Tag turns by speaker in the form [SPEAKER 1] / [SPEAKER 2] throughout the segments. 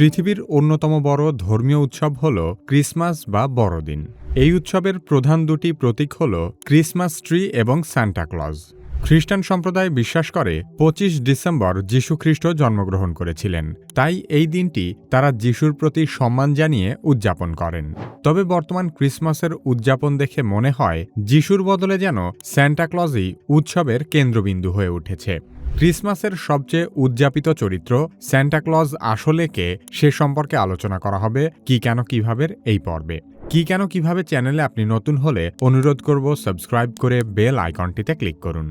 [SPEAKER 1] পৃথিবীর অন্যতম বড় ধর্মীয় উৎসব হল ক্রিসমাস বা বড়দিন। এই উৎসবের প্রধান দুটি প্রতীক হল ক্রিসমাস ট্রি এবং সান্টাক্লজ খ্রিস্টান সম্প্রদায় বিশ্বাস করে পঁচিশ ডিসেম্বর যীশুখ্রিস্ট জন্মগ্রহণ করেছিলেন। তাই এই দিনটি তারা যিশুর প্রতি সম্মান জানিয়ে উদযাপন করেন। তবে বর্তমান ক্রিসমাসের উদযাপন দেখে মনে হয়, যিশুর বদলে যেন স্যান্টাক্লজই উৎসবের কেন্দ্রবিন্দু হয়ে উঠেছে। ক্রিসমাসের সবচেয়ে উদযাপিত চরিত্র স্যান্টাক্লজ আসলে কে সে সম্পর্কে আলোচনা করা হবে কি কেন কীভাবে এই পর্বে। কি কেন কীভাবে চ্যানেলে আপনি নতুন হলে অনুরোধ করব সাবস্ক্রাইব করে বেল আইকনটিতে ক্লিক করুন।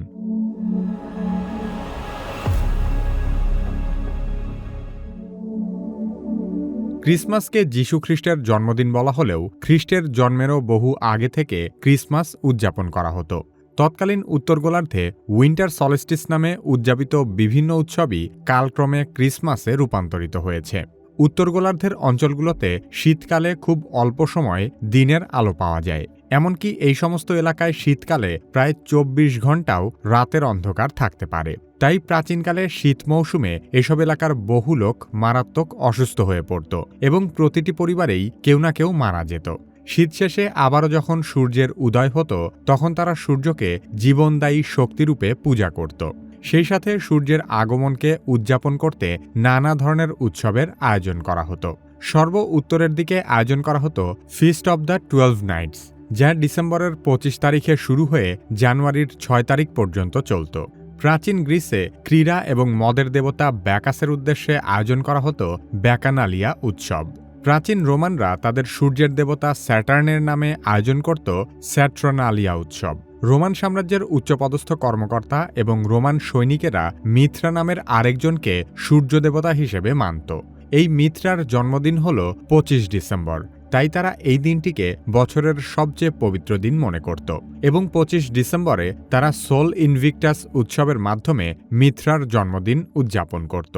[SPEAKER 1] ক্রিসমাসকে যীশু খ্রিস্টের জন্মদিন বলা হলেও খ্রিস্টের জন্মেরও বহু আগে থেকে ক্রিসমাস উদযাপন করা হতো। তৎকালীন উত্তর গোলার্ধে উইন্টার সলেস্টিস নামে উদযাপিত বিভিন্ন উৎসবই কালক্রমে ক্রিসমাসে রূপান্তরিত হয়েছে। উত্তর গোলার্ধের অঞ্চলগুলোতে শীতকালে খুব অল্প সময় দিনের আলো পাওয়া যায়। এমনকি এই সমস্ত এলাকায় শীতকালে প্রায় চব্বিশ ঘন্টাও রাতের অন্ধকার থাকতে পারে। তাই প্রাচীনকালে শীত মৌসুমে এসব এলাকার বহু লোক মারাত্মক অসুস্থ হয়ে পড়ত এবং প্রতিটি পরিবারেই কেউ না কেউ মারা যেত। শীত শেষে আবারও যখন সূর্যের উদয় হতো, তখন তারা সূর্যকে জীবনদায়ী শক্তিরূপে পূজা করত। সেই সাথে সূর্যের আগমনকে উদযাপন করতে নানা ধরনের উৎসবের আয়োজন করা হতো। সর্ব উত্তরের দিকে আয়োজন করা হতো feast of the twelve nights যা ডিসেম্বরের পঁচিশ তারিখে শুরু হয়ে জানুয়ারির ছয় তারিখ পর্যন্ত চলত। প্রাচীন গ্রিসে ক্রীড়া এবং মদের দেবতা ব্যাকাসের উদ্দেশ্যে আয়োজন করা হতো ব্যাকানালিয়া উৎসব। প্রাচীন রোমানরা তাদের সূর্যের দেবতা স্যাটার্নের নামে আয়োজন করত স্যাট্রনালিয়া উৎসব। রোমান সাম্রাজ্যের উচ্চপদস্থ কর্মকর্তা এবং রোমান সৈনিকেরা মিথ্রা নামের আরেকজনকে সূর্য দেবতা হিসেবে মানত। এই মিথ্রার জন্মদিন হল পঁচিশ ডিসেম্বর, তাই তারা এই দিনটিকে বছরের সবচেয়ে পবিত্র দিন মনে করত এবং পঁচিশ ডিসেম্বরে তারা সোল ইনভিক্টাস উৎসবের মাধ্যমে মিথ্রার জন্মদিন উদযাপন করত।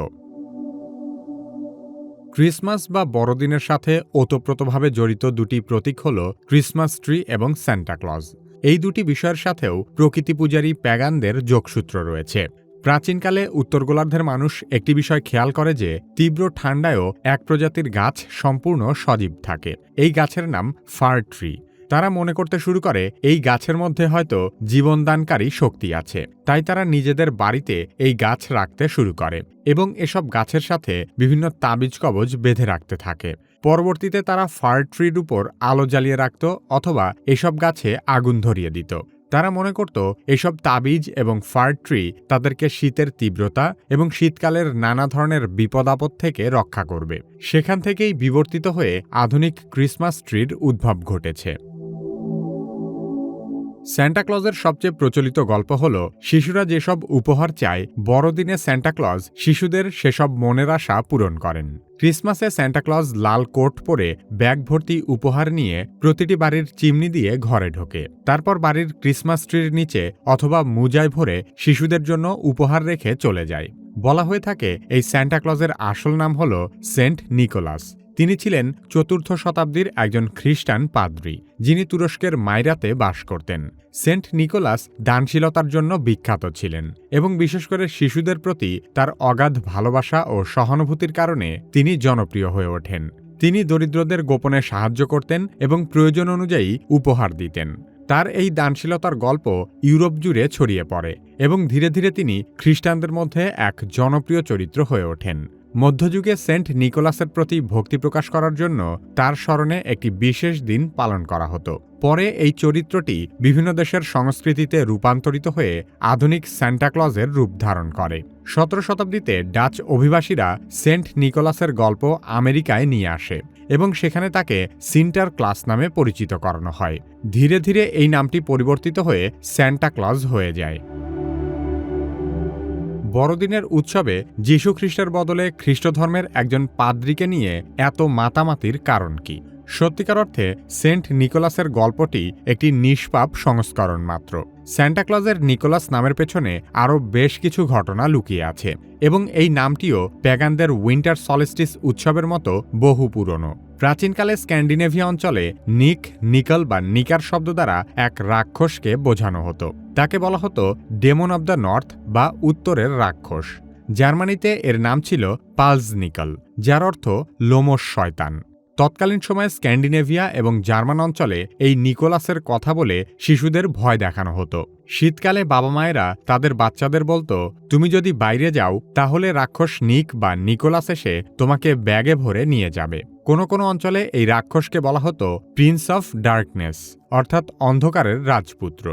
[SPEAKER 1] ক্রিসমাস বা বড়দিনের সাথে ওতপ্রোতভাবে জড়িত দুটি প্রতীক হল ক্রিসমাস ট্রি এবং স্যান্টাক্লজ এই দুটি বিষয়ের সাথেও প্রকৃতি পূজারী প্যাগানদের যোগসূত্র রয়েছে। প্রাচীনকালে উত্তর গোলার্ধের মানুষ একটি বিষয় খেয়াল করে যে, তীব্র ঠান্ডায়ও এক প্রজাতির গাছ সম্পূর্ণ সজীব থাকে। এই গাছের নাম ফার ট্রি। তারা মনে করতে শুরু করে, এই গাছের মধ্যে হয়তো জীবনদানকারী শক্তি আছে। তাই তারা নিজেদের বাড়িতে এই গাছ রাখতে শুরু করে এবং এসব গাছের সাথে বিভিন্ন তাবিজ কবজ বেঁধে রাখতে থাকে। পরবর্তীতে তারা ফার ট্রির উপর আলো জ্বালিয়ে রাখত অথবা এসব গাছে আগুন ধরিয়ে দিত। তারা মনে করত, এসব তাবিজ এবং ফার ট্রি তাদেরকে শীতের তীব্রতা এবং শীতকালের নানা ধরনের বিপদ আপদ থেকে রক্ষা করবে। সেখান থেকেই বিবর্তিত হয়ে আধুনিক ক্রিসমাস ট্রির উদ্ভব ঘটেছে। স্যান্টাক্লজের সবচেয়ে প্রচলিত গল্প হল, শিশুরা যেসব উপহার চায়, বড়দিনে স্যান্টাক্লজ শিশুদের সেসব মনের আশা পূরণ করেন। ক্রিসমাসে স্যান্টাক্লজ লাল কোট পরে ব্যাগ ভর্তি উপহার নিয়ে প্রতিটি বাড়ির চিমনি দিয়ে ঘরে ঢোকে। তারপর বাড়ির ক্রিসমাস ট্রির নিচে অথবা মুজায় ভরে শিশুদের জন্য উপহার রেখে চলে যায়। বলা হয়ে থাকে, এই স্যান্টাক্লজের আসল নাম হল সেন্ট নিকোলাস। তিনি ছিলেন চতুর্থ শতাব্দীর একজন খ্রিস্টান পাদ্রী, যিনি তুরস্কের মাইরাতে বাস করতেন। সেন্ট নিকোলাস দানশীলতার জন্য বিখ্যাত ছিলেন এবং বিশেষ করে শিশুদের প্রতি তার অগাধ ভালোবাসা ও সহানুভূতির কারণে তিনি জনপ্রিয় হয়ে ওঠেন। তিনি দরিদ্রদের গোপনে সাহায্য করতেন এবং প্রয়োজন অনুযায়ী উপহার দিতেন। তার এই দানশীলতার গল্প ইউরোপ জুড়ে ছড়িয়ে পড়ে এবং ধীরে ধীরে তিনি খ্রিস্টানদের মধ্যে এক জনপ্রিয় চরিত্র হয়ে ওঠেন। মধ্যযুগে সেন্ট নিকোলাসের প্রতি ভক্তি প্রকাশ করার জন্য তার স্মরণে একটি বিশেষ দিন পালন করা হতো। পরে এই চরিত্রটি বিভিন্ন দেশের সংস্কৃতিতে রূপান্তরিত হয়ে আধুনিক স্যান্টাক্লজের রূপ ধারণ করে। সতেরো শতাব্দীতে ডাচ অভিবাসীরা সেন্ট নিকোলাসের গল্প আমেরিকায় নিয়ে আসে এবং সেখানে তাকে সিন্টার ক্লাস নামে পরিচিত করানো হয়। ধীরে ধীরে এই নামটি পরিবর্তিত হয়ে স্যান্টাক্লজ হয়ে যায়। বড়দিনের উৎসবে যীশু খ্রিস্টের বদলে খ্রিস্টধর্মের একজন পাদ্রিকে নিয়ে এত মাতামাতির কারণ কি? সত্যিকার অর্থে, সেন্ট নিকোলাসের গল্পটি একটি নিষ্পাপ সংস্করণ মাত্র। স্যান্টাক্লজের নিকোলাস নামের পেছনে আরও বেশ কিছু ঘটনা লুকিয়ে আছে এবং এই নামটিও প্যাগানদের উইন্টার সলিস্টিস উৎসবের মতো বহু পুরনো। প্রাচীনকালে স্ক্যান্ডিনেভিয়া অঞ্চলে নিক, নিকল বা নিকার শব্দ দ্বারা এক রাক্ষসকে বোঝানো হতো। তাকে বলা হতো ডেমন অব দ্য নর্থ বা উত্তরের রাক্ষস। জার্মানিতে এর নাম ছিল পালজনিকল যার অর্থ লোমস শয়তান। তৎকালীন সময়ে স্ক্যান্ডিনেভিয়া এবং জার্মান অঞ্চলে এই নিকোলাসের কথা বলে শিশুদের ভয় দেখানো হতো। শীতকালে বাবা মায়েরা তাদের বাচ্চাদের বলতো, তুমি যদি বাইরে যাও, তাহলে রাক্ষস নিক বা নিকোলাস এসে তোমাকে ব্যাগে ভরে নিয়ে যাবে। কোনো কোনো অঞ্চলে এই রাক্ষসকে বলা হতো, প্রিন্স অফ ডার্কনেস অর্থাৎ অন্ধকারের রাজপুত্র।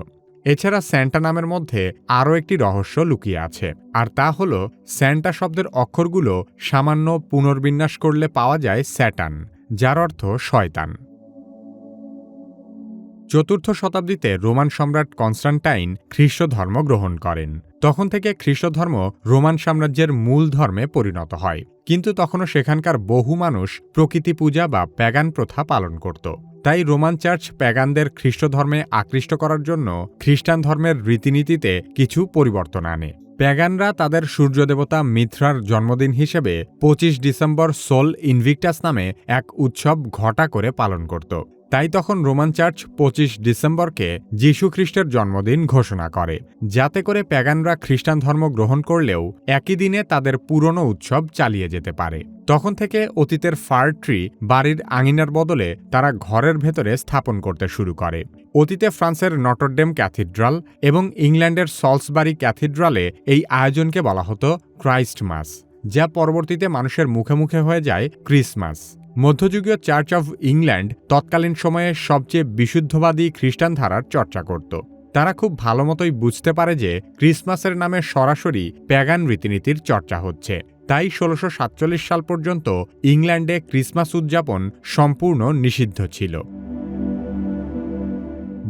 [SPEAKER 1] এছাড়া স্যান্টা নামের মধ্যে আরও একটি রহস্য লুকিয়ে আছে, আর তা হল, স্যান্টা শব্দের অক্ষরগুলো সামান্য পুনর্বিন্যাস করলে পাওয়া যায় স্যাটান যার অর্থ শয়তান। চতুর্থ শতাব্দীতে রোমান সম্রাট কনস্টান্টাইন খ্রিস্ট ধর্ম গ্রহণ করেন। তখন থেকে খ্রিস্ট ধর্ম রোমান সাম্রাজ্যের মূল ধর্মে পরিণত হয়। কিন্তু তখনও সেখানকার বহু মানুষ প্রকৃতি পূজা বা প্যাগান প্রথা পালন করত। তাই রোমান চার্চ প্যাগানদের খ্রিস্ট ধর্মে আকৃষ্ট করার জন্য খ্রিস্টান ধর্মের রীতিনীতিতে কিছু পরিবর্তন আনে। প্যাগানরা তাদের সূর্যদেবতা মিথ্রার জন্মদিন হিসেবে পঁচিশ ডিসেম্বর সোল ইনভিক্টাস নামে এক উৎসব ঘটা করে পালন করত। তাই তখন রোমান চার্চ পঁচিশ ডিসেম্বরকে যীশু খ্রিস্টের জন্মদিন ঘোষণা করে, যাতে করে প্যাগানরা খ্রিস্টান ধর্ম গ্রহণ করলেও একই দিনে তাদের পুরনো উৎসব চালিয়ে যেতে পারে। তখন থেকে অতীতের ফার ট্রি বাড়ির আঙিনার বদলে তারা ঘরের ভেতরে স্থাপন করতে শুরু করে। অতীতে ফ্রান্সের নটরডেম ক্যাথিড্রাল এবং ইংল্যান্ডের সলসবারি ক্যাথিড্রালে এই আয়োজনকে বলা হতো ক্রাইস্ট মাস যা পরবর্তীতে মানুষের মুখে মুখে হয়ে যায় ক্রিসমাস। মধ্যযুগীয় চার্চ অফ ইংল্যান্ড তৎকালীন সময়ে সবচেয়ে বিশুদ্ধবাদী খ্রিস্টান ধারার চর্চা করত। তারা খুব ভালো মতোই বুঝতে পারে যে ক্রিসমাসের নামে সরাসরি প্যাগান রীতিনীতির চর্চা হচ্ছে। তাই ষোলোশো সাল পর্যন্ত ইংল্যান্ডে ক্রিসমাস উদযাপন সম্পূর্ণ নিষিদ্ধ ছিল।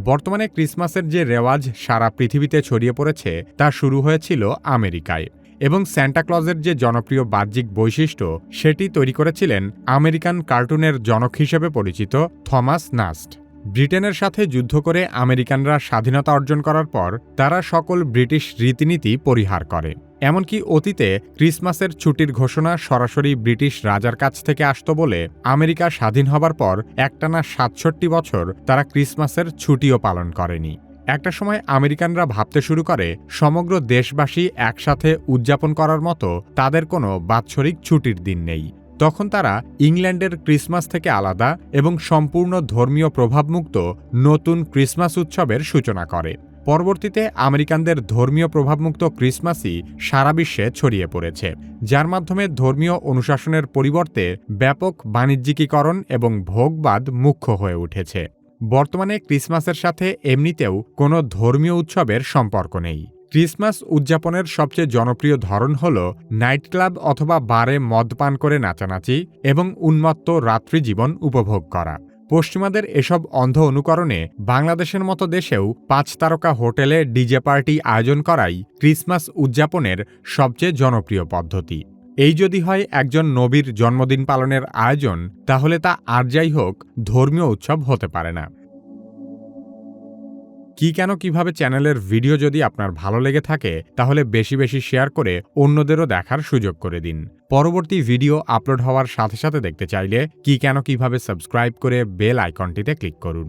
[SPEAKER 1] বর্তমানে ক্রিসমাসের যে রেওয়াজ সারা পৃথিবীতে ছড়িয়ে পড়েছে, তা শুরু হয়েছিল আমেরিকায় এবং স্যান্টাক্লজের যে জনপ্রিয় বাহ্যিক বৈশিষ্ট্য, সেটি তৈরি করেছিলেন আমেরিকান কার্টুনের জনক হিসেবে পরিচিত থমাস নাস্ট। ব্রিটেনের সাথে যুদ্ধ করে আমেরিকানরা স্বাধীনতা অর্জন করার পর তারা সকল ব্রিটিশ রীতিনীতি পরিহার করে। এমনকি অতীতে ক্রিসমাসের ছুটির ঘোষণা সরাসরি ব্রিটিশ রাজার কাছ থেকে আসত বলে আমেরিকা স্বাধীন হবার পর একটানা সাতষট্টি বছর তারা ক্রিসমাসের ছুটিও পালন করেনি। একটা সময় আমেরিকানরা ভাবতে শুরু করে, সমগ্র দেশবাসী একসাথে উদযাপন করার মতো তাদের কোনো বাৎসরিক ছুটির দিন নেই। তখন তারা ইংল্যান্ডের ক্রিসমাস থেকে আলাদা এবং সম্পূর্ণ ধর্মীয় প্রভাবমুক্ত নতুন ক্রিসমাস উৎসবের সূচনা করে। পরবর্তীতে আমেরিকানদের ধর্মীয় প্রভাবমুক্ত ক্রিসমাসই সারা বিশ্বে ছড়িয়ে পড়েছে, যার মাধ্যমে ধর্মীয় অনুশাসনের পরিবর্তে ব্যাপক বাণিজ্যিকীকরণ এবং ভোগবাদ মুখ্য হয়ে উঠেছে। বর্তমানে ক্রিসমাসের সাথে এমনিতেও কোনো ধর্মীয় উৎসবের সম্পর্ক নেই। ক্রিসমাস উদযাপনের সবচেয়ে জনপ্রিয় ধরন হল নাইট ক্লাব অথবা বারে মদ পান করে নাচানাচি এবং উন্মত্ত রাত্রি জীবন উপভোগ করা। পশ্চিমাদের এসব অন্ধ অনুকরণে বাংলাদেশের মতো দেশেও পাঁচ তারকা হোটেলে ডিজে পার্টি আয়োজন করাই ক্রিসমাস উদযাপনের সবচেয়ে জনপ্রিয় পদ্ধতি। এই যদি হয় একজন নবীর জন্মদিন পালনের আয়োজন, তাহলে তা আর যাই হোক, ধর্মীয় উৎসব হতে পারে না। কি কেন কীভাবে চ্যানেলের ভিডিও যদি আপনার ভালো লেগে থাকে, তাহলে বেশি বেশি শেয়ার করে অন্যদেরও দেখার সুযোগ করে দিন। পরবর্তী ভিডিও আপলোড হওয়ার সাথে সাথে দেখতে চাইলে কি কেন কীভাবে সাবস্ক্রাইব করে বেল আইকনটিতে ক্লিক করুন।